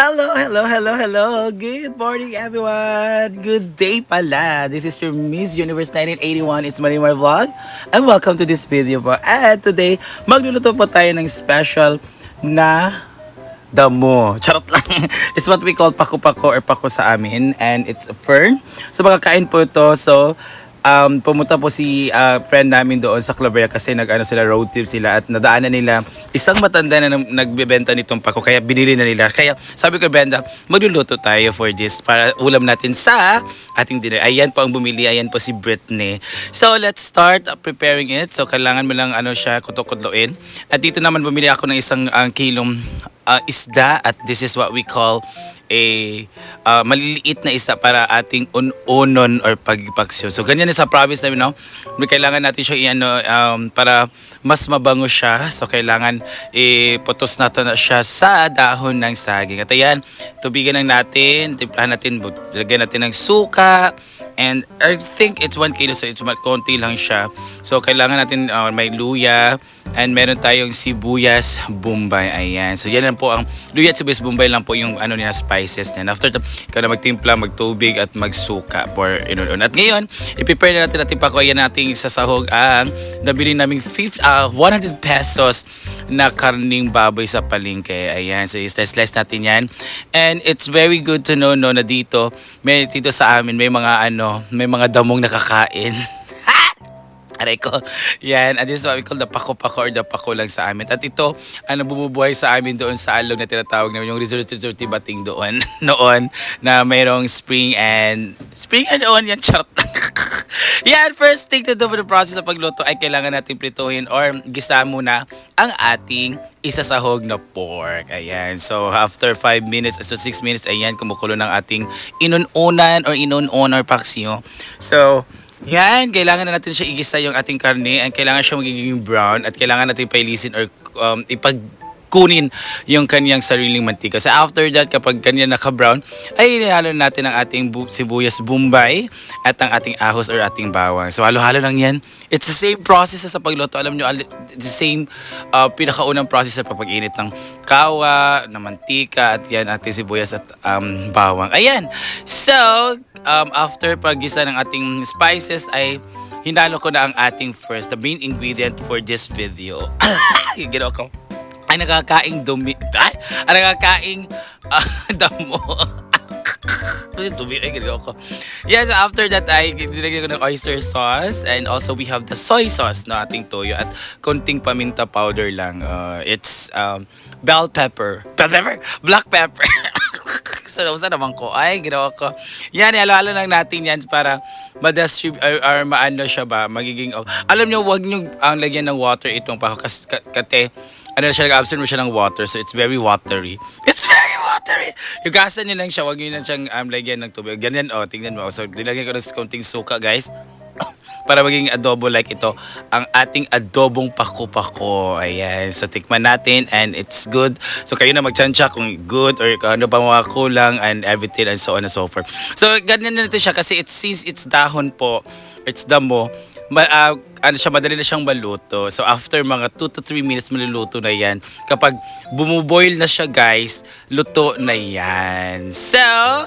Hello, hello, hello, hello. Good morning, everyone. Good day pala. This is your Miss Universe 1981. It's Marimar Vlog. And welcome to this video po. And today, magluluto po tayo ng special na damo. Charot lang. It's what we call pako-pako or pako sa amin. And it's a fern. So, makakain po ito. So, um, pumunta po si uh, friend namin doon sa Clovera kasi nag-ano sila road trip sila at nadaanan nila isang matanda na nagbebenta nitong pako kaya binili na nila. Kaya sabi ko Brenda, magluluto tayo for this para ulam natin sa ating dinner. Ayan po ang bumili, ayan po si Britney. So let's start uh, preparing it. So kailangan mo lang ano siya kutukudloin. At dito naman bumili ako ng isang ang kilong uh, isda at this is what we call a uh, maliliit na isa para ating unonon or pagpagsyo. So ganyan na sa province namin, no? May kailangan natin siya iano um, para mas mabango siya. So kailangan iputos natin na siya sa dahon ng saging. At ayan, tubigan lang natin, timplahan natin, lagyan natin ng suka, And I think it's 1 kilo so it's konti lang siya. So kailangan natin uh, may luya and meron tayong sibuyas bombay. Ayan. So yan lang po ang luya at sibuyas bombay lang po yung ano niya spices niya. And after that, ikaw na magtimpla, magtubig at magsuka for inunon. At ngayon, i-prepare na natin natin pa ko yan nating sasahog ang nabili naming 50, uh, 100 pesos na karning baboy sa palengke. Ayan, so i-slice natin yan. And it's very good to know no, na dito, may dito sa amin, may mga ano, may mga damong nakakain. Aray ko. Yan. And this is what we call the pako-pako or the pako lang sa amin. At ito, ano, bumubuhay sa amin doon sa alog na tinatawag namin, yung resort resort bating doon, noon, na mayroong spring and, spring and on, yan, charot Yan, first thing to do for the process sa pagluto ay kailangan natin prituhin or gisa muna ang ating isasahog na pork. Ayan. So, after 5 minutes, so 6 minutes, ayan, kumukulo ng ating inununan or inunon or paksiyo. So, yan, kailangan na natin siya igisa yung ating karne and kailangan siya magiging brown at kailangan natin pailisin or um, ipag kunin yung kanyang sariling mantika. So after that, kapag kanya naka-brown, ay inihalo natin ang ating bu- sibuyas bombay at ang ating ahos or ating bawang. So halo-halo lang yan. It's the same process sa pagluto. Alam nyo, the same uh, pinakaunang process sa pag-init ng kawa, ng mantika, at yan ating sibuyas at um, bawang. Ayan. So, um, after paggisa ng ating spices ay hinalo ko na ang ating first, the main ingredient for this video. Ginawa ko ay nakakaing dumi ay, ay nakakaing ah, damo Kasi dumi ay ginagawa ko. Yeah, so after that ay dinagyan ko ng oyster sauce and also we have the soy sauce na ating toyo at konting paminta powder lang. Uh, it's um, bell pepper. Bell pepper? Black pepper. so, nausa naman ko. Ay, ginawa ko. Yan, halo-halo lang natin yan para ma-distribute or, or maano siya ba, magiging, oh. alam nyo, wag nyo ang lagyan ng water itong pa kas, ka- kate, ano na siya, nag-absent mo siya ng water, so it's very watery. It's very watery! Hugasan nyo lang siya, wag nyo na siyang um, lagyan ng tubig. Ganyan, oh, tingnan mo. So, nilagyan ko ng konting suka, guys para maging adobo like ito ang ating adobong pako-pako ayan so tikman natin and it's good. So kayo na magtsansya kung good or ano pa mga kulang and everything and so on and so forth. So ganyan na natin siya kasi it's since it's dahon po it's damo. Ma, ah, ano siya, madali na siyang maluto. So after mga 2 to 3 minutes maluluto na yan. Kapag bumuboil na siya guys, luto na yan. So,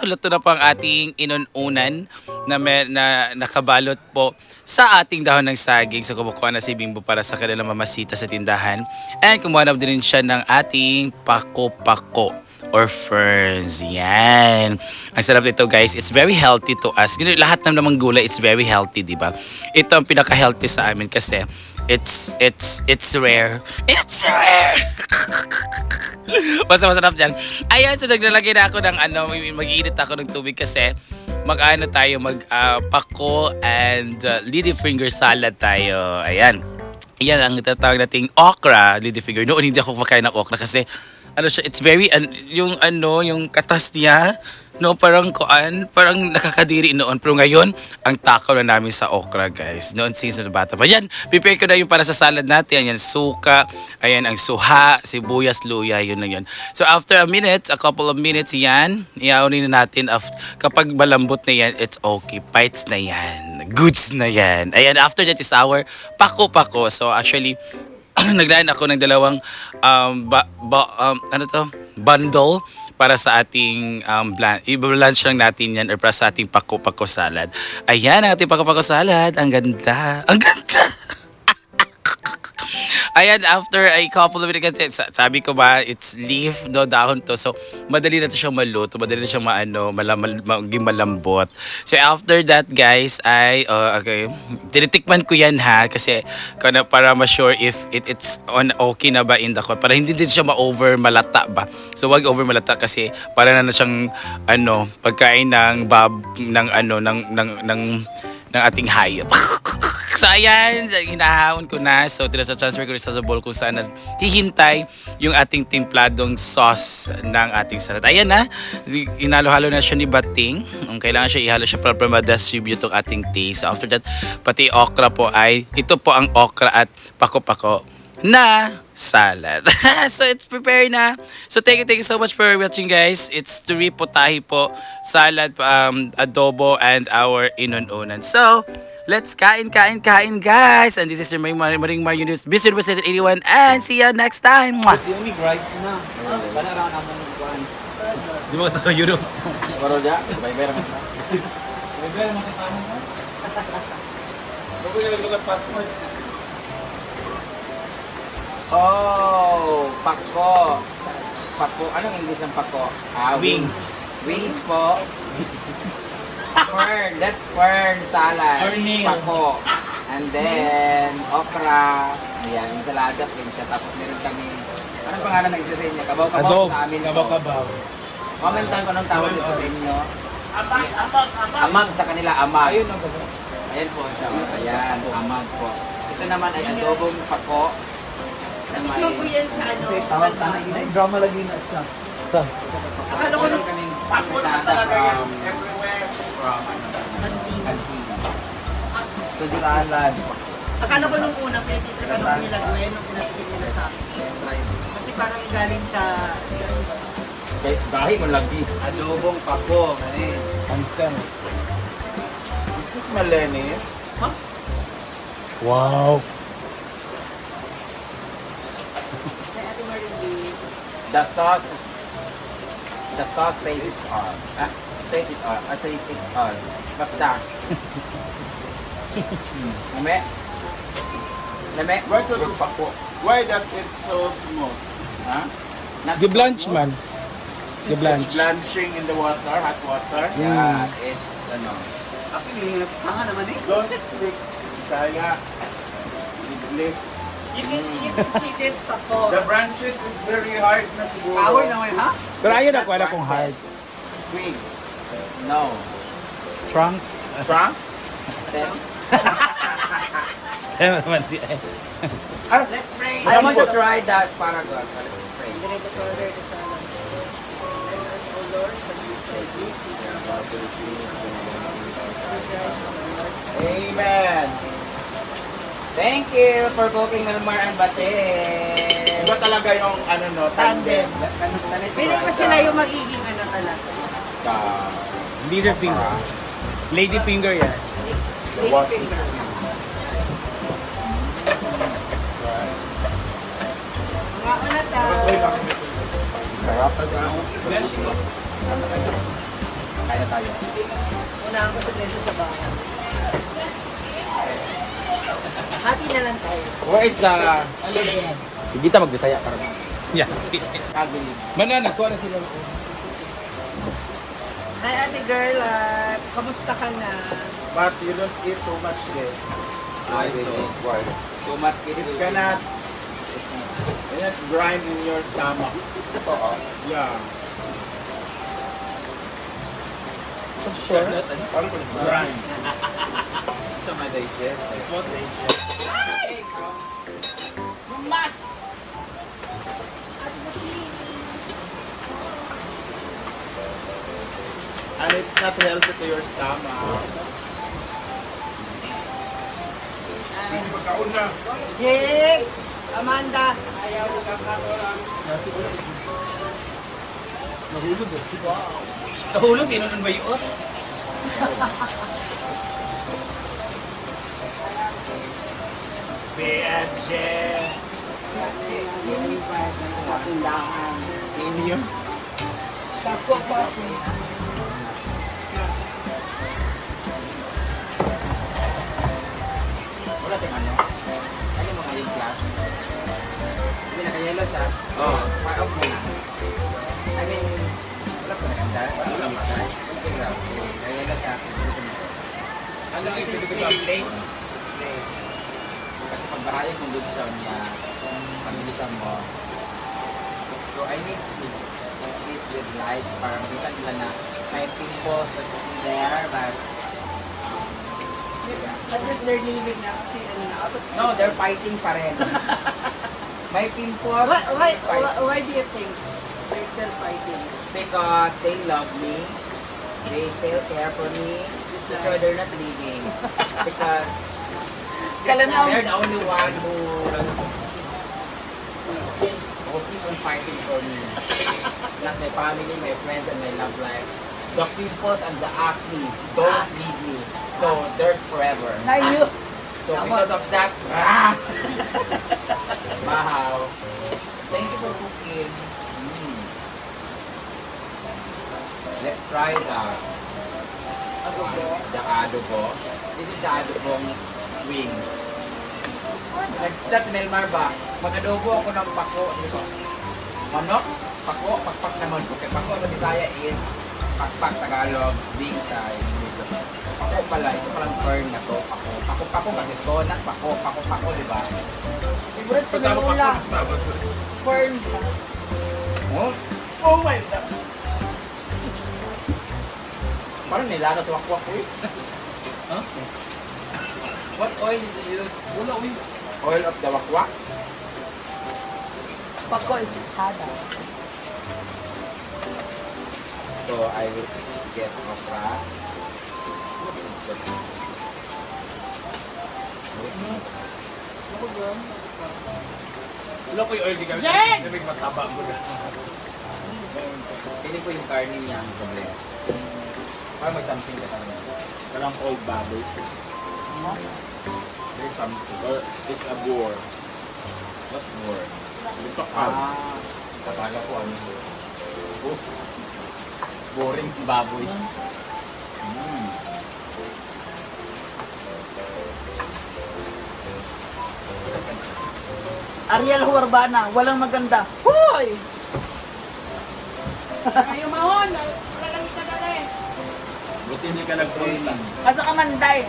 luto na po ang ating inununan na, may, na nakabalot po sa ating dahon ng saging. So kumukuha na si Bimbo para sa kanilang mamasita sa tindahan. And kumuha na din siya ng ating pako-pako or ferns. Yan. Ang sarap nito guys. It's very healthy to us. Lahat ng namang gulay, it's very healthy, di ba? Ito ang pinaka-healthy sa amin kasi it's, it's, it's rare. It's rare! Basta masarap dyan. Ayan, so naglalagay na ako ng ano, mag-iinit ako ng tubig kasi mag-ano tayo, mag ah, pako and uh, ladyfinger salad tayo. Ayan. Yan ang tatawag nating okra, ladyfinger. Noon hindi ako kumakain ng okra kasi ano siya, it's very, an- yung ano, yung katas niya, no, parang kuan, parang nakakadiri noon. Pero ngayon, ang takaw na namin sa okra, guys. Noon since na bata pa. Yan, prepare ko na yung para sa salad natin. Yan, suka, ayan, ang suha, sibuyas, luya, yun lang yun. So after a minute, a couple of minutes, yan, iaunin na natin. Af- kapag malambot na yan, it's okay. Bites na yan. Goods na yan. Ayan, after that is our pako-pako. So actually, naglaan ako ng dalawang um, ba, ba, um, ano to? bundle para sa ating um, blan- lang natin yan or para sa ating pako-pako salad. Ayan ating pako-pako salad. Ang ganda. Ang ganda. Ayan, after a couple of minutes, kasi sa- sabi ko ba, it's leaf, no, dahon to. So, madali na to siyang maluto, madali na siyang maano, maging malambot. So, after that, guys, ay, uh, okay, tinitikman ko yan ha, kasi para ma-sure if it, it's on okay na ba in the court, para hindi din siya ma-over malata ba. So, wag over malata kasi para na na siyang, ano, pagkain ng bab, ng ano, ng, ng, ng, ng ating hayop. So ayan, hinahawon ko na. So transfer ko sa bowl kung saan hihintay yung ating timpladong sauce ng ating salad. Ayan na, inalo-halo na siya ni Bating. Ang kailangan siya ihalo siya para ma-distribute yung ating taste. After that, pati okra po ay, ito po ang okra at pako-pako na salad. so it's prepared na. So thank you, thank you so much for watching guys. It's turi potahi po, salad, um, adobo, and our inununan. So, let's kain, kain, kain guys. And this is your Maring Maring Mar Universe, Business Represented 81 and see you next time. Mwah! Umi rice na. Kana ra na mo kuan. Di ba ito Europe? Baro ja, bay-bay ra man. Bebe, makatama mo. Bago yung lugar passport. Oh, pako. Pako. Anong English ng pako? Ah, Wings. Wings po. Fern. That's fern salad. Fernil. Pako. And then, okra. Ayan, ensalada plain siya. Tapos meron kami, anong pangalan ng isa sa inyo? Kabaw-kabaw sa amin to. kabaw. Comment tayo kung anong tawag dito sa inyo. Amag, amag, amag. Amag sa kanila, amag. Ayun, Ayan po siya. Ayan, amag po. Ito naman ay adobong pako. Na. Ano po yan sa ano? Drama lagi na siya. Sa? Akala ko nung pako na talaga yan. Everywhere. From di salad. Akala ko nung una, pwede ito ka nung nilagawin nung pinatikin nila sa akin. Kasi parang galing sa... Bahi mo lagi. Adobong pako. Understand? Is this Malenis? Wow. May Ate Marie The sauce is... The sauce says it's all. Ah, says it all. Ah, says it all. Basta. Name? Name? Why pako. Why that it's so smooth? Ha? Not The so blanch smooth. man. The blanch. It's blanching in the water, hot water. Yeah, it's ano. Actually, sanga naman eh. Don't speak Bisaya. English. You can, you can see this pako. The branches is very hard na siguro. Power naman, ha? Pero ayun ako, wala kong heart. Wings. No. Trunks. Trunk? Stem. Stem naman di ay. Let's pray. I want to try the asparagus. Let's pray. Direct to order the salad. Bless us, O Lord, for you say this. Amen. Thank you for cooking Melmar and Bate. Iba talaga yung ano no, tandem. Pili ko sila yung magiging ano talaga. Leader finger. Lady finger yan. Lady finger. Mga una ta. Kaya tayo. Unahan ko sa dito sa bahay. Na lang tayo. Where is the... Hindi ta magbisaya para mo. Yeah. Manana, kuha na sila. Hi ate girl, ah, kamusta ka na? But you don't eat too much eh. I will eat. Too much it It cannot, it cannot grind in your stomach. Oo. Yeah. Sure. Grind. Sa ma-digest. And it's not healthy to your stomach. Jake! Amanda! Nahulog, sino nun ba yun? Wala siyang ano. Ano mga yung class? Hindi naka-yellow siya. Oo. Oh. Fire off muna. I mean, wala pa naganda. Wala lang. Naka-yellow siya. Ano yung pwede ko play? Kasi pag bahaya siya niya, pag-bilisan mo. So I need to eat with light para makita nila na may pimples that's in there, but At least they're leaving na kasi ano na, out of no, they're fighting pa rin. may pimples. Why, why, fight. why, why do you think they're still fighting? Because they love me. They still care for me. So they're not leaving. Because they're the only one who who keep on fighting for me. Not my family, my friends, and my love life. The pimples and the acne don't leave me. So they're forever. You, So because of that, ah! Mahaw. Thank you for cooking. Mm. Let's try the the adobo. This is the adobong wings. Nag-chat Melmar ba? Mag-adobo ako ng pako. Dito. Manok, pako, pakpak sa manok. Okay, pako sa Bisaya is pakpak Tagalog, wing sa English. Pako pala, ito palang term na to. Pako, pako, pako kasi to, not pako, pako, pako, di ba? favorite ko ng ula. Fern. Oh, oh my God! Parang nilaga sa wakwak ko eh. Huh? What oil did you use? Wala, uy. Oil of the wakwak? Pako is chada. So I will get okra. That? Wala ko yung oil di kami. Jen! Nabig mataba mo na. Pili ko yung karne niya ang problema. Parang may something ka tayo. Parang old baboy. There's something. Or it's a boar. What's more? Ito ka. Ah, kapala ko ano. Oh. Boring si baboy. Mm. Ariel Huarbana, walang maganda. Hoy! Ayaw mahon, wala lang ita dali. Buti hindi ka nagpunta. Asa ka manday?